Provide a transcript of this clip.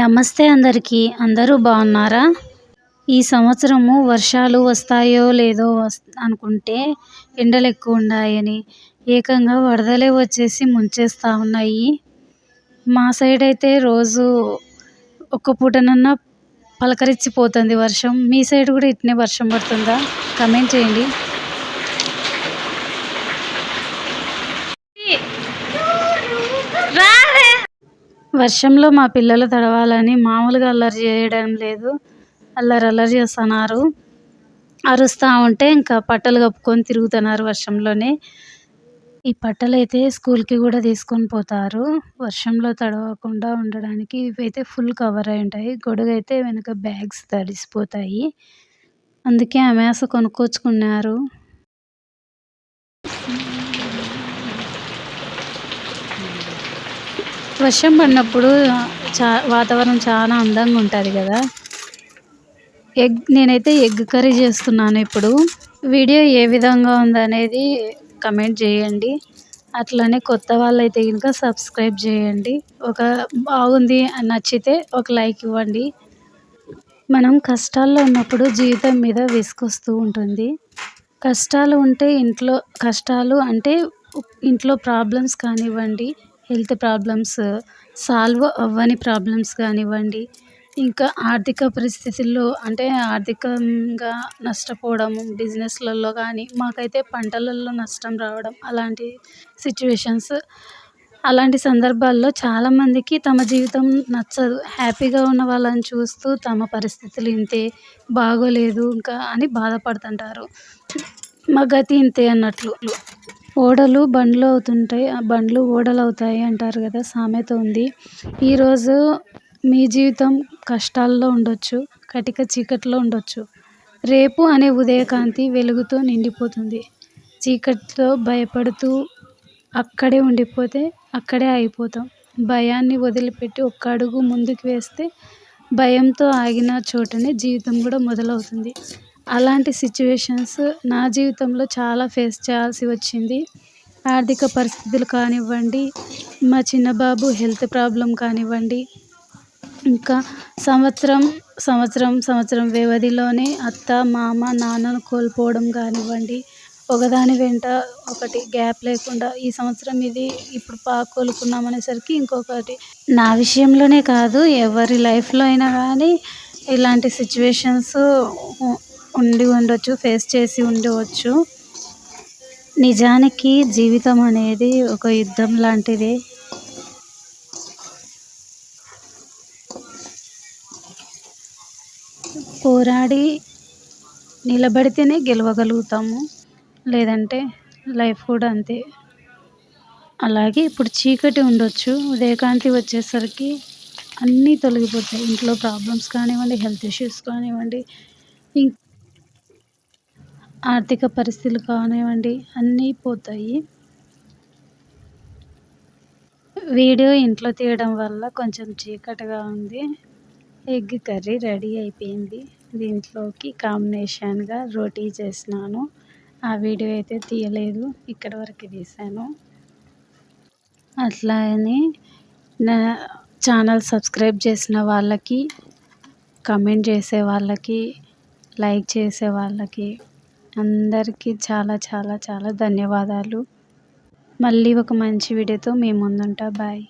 నమస్తే అందరికీ. అందరూ బాగున్నారా? ఈ సంవత్సరము వర్షాలు వస్తాయో లేదో అనుకుంటే ఎండలు ఎక్కువ ఉన్నాయని ఏకంగా వరదలే వచ్చేసి ముంచేస్తూ ఉన్నాయి. మా సైడ్ అయితే రోజు ఒక్క పూటనన్నా పలకరించిపోతుంది వర్షం. మీ సైడ్ కూడా ఇట్నే వర్షం పడుతుందా? కమెంట్ చేయండి. వర్షంలో మా పిల్లలు తడవాలని మామూలుగా అల్లరి చేయడం లేదు. అల్లరి అల్లరి చేస్తున్నారు. అరుస్తూ ఉంటే ఇంకా పట్టలు కప్పుకొని తిరుగుతున్నారు వర్షంలోనే. ఈ పట్టలు అయితే స్కూల్కి కూడా తీసుకొని పోతారు. వర్షంలో తడవకుండా ఉండడానికి ఇవైతే ఫుల్ కవర్ అయి ఉంటాయి. గొడుగు అయితే వెనక బ్యాగ్స్ తడిసిపోతాయి. అందుకే అమేస కొనుక్కొచ్చుకున్నారు. వర్షం పడినప్పుడు చా వాతావరణం చాలా అందంగా ఉంటుంది కదా. ఎగ్ నేనైతే ఎగ్ కర్రీ చేస్తున్నాను ఇప్పుడు. వీడియో ఏ విధంగా ఉందనేది కమెంట్ చేయండి. అట్లనే కొత్త వాళ్ళైతే కనుక సబ్స్క్రైబ్ చేయండి. ఒక బాగుంది నచ్చితే ఒక లైక్ ఇవ్వండి. మనం కష్టాల్లో ఉన్నప్పుడు జీవితం మీద విసుకొస్తూ ఉంటుంది. కష్టాలు ఉంటే ఇంట్లో కష్టాలు అంటే ఇంట్లో ప్రాబ్లమ్స్ కానివ్వండి హెల్త్ ప్రాబ్లమ్స్ సాల్వ్ అవ్వని ప్రాబ్లమ్స్ కానివ్వండి ఇంకా ఆర్థిక పరిస్థితుల్లో అంటే ఆర్థికంగా నష్టపోవడం బిజినెస్లలో కానీ మాకైతే పంటలలో నష్టం రావడం అలాంటి సిచ్యువేషన్స్. అలాంటి సందర్భాల్లో చాలామందికి తమ జీవితం నచ్చదు. హ్యాపీగా ఉన్న వాళ్ళని చూస్తూ తమ పరిస్థితులు ఇంతే బాగోలేదు ఇంకా అని బాధపడుతుంటారు. మా గతి ఇంతే అన్నట్లు. ఓడలు బండ్లు అవుతుంటాయి. ఆ బండ్లు ఓడలు అవుతాయి అంటారు కదా సామెత ఉంది. ఈరోజు మీ జీవితం కష్టాల్లో ఉండొచ్చు కటిక చీకట్లో ఉండొచ్చు. రేపు అనే ఉదయకాంతి వెలుగుతో నిండిపోతుంది. చీకట్లో భయపడుతూ అక్కడే ఉండిపోతే అక్కడే అయిపోతాం భయాన్ని వదిలిపెట్టి ఒక్క అడుగు ముందుకు వేస్తే భయంతో ఆగిన చోటనే జీవితం కూడా మొదలవుతుంది. అలాంటి సిచ్యువేషన్స్ నా జీవితంలో చాలా ఫేస్ చేయాల్సి వచ్చింది. ఆర్థిక పరిస్థితులు కానివ్వండి మా చిన్న బాబు హెల్త్ ప్రాబ్లం కానివ్వండి ఇంకా సంవత్సరం సంవత్సరం సంవత్సరం వ్యవధిలోనే అత్త మామ నాన్నను కోల్పోవడం కానివ్వండి ఒకదాని వెంట ఒకటి గ్యాప్ లేకుండా ఈ సంవత్సరం ఇది ఇప్పుడు పా కోలుకున్నాం అనేసరికి ఇంకొకటి. నా విషయంలోనే కాదు ఎవరి లైఫ్లో అయినా కానీ ఇలాంటి సిచ్యువేషన్స్ ఉండి ఉండొచ్చు ఫేస్ చేసి ఉండవచ్చు నిజానికి జీవితం అనేది ఒక యుద్ధం లాంటిదే. పోరాడి నిలబడితేనే గెలవగలుగుతాము. లేదంటే లైఫ్ కూడా అంతే. అలాగే ఇప్పుడు చీకటి ఉండొచ్చు ఉదయకాంతి వచ్చేసరికి అన్నీ తొలగిపోతాయి. ఇంట్లో ప్రాబ్లమ్స్ కానివ్వండి హెల్త్ ఇష్యూస్ కానివ్వండి ఇంక ఆర్థిక పరిస్థితులు కానివ్వండి అన్నీ పోతాయి. వీడియో ఇంట్లో తీయడం వల్ల కొంచెం చీకటిగా ఉంది. ఎగ్ కర్రీ రెడీ అయిపోయింది. దీంట్లోకి కాంబినేషన్గా రోటీ చేసినాను. ఆ వీడియో అయితే తీయలేదు ఇక్కడ వరకు తీసాను అట్లానే నా ఛానల్ సబ్స్క్రైబ్ చేసిన వాళ్ళకి కమెంట్ చేసే వాళ్ళకి లైక్ చేసే వాళ్ళకి అందరికీ చాలా చాలా చాలా ధన్యవాదాలు. మళ్ళీ ఒక మంచి వీడియోతో మీ ముందుంటా. బాయ్.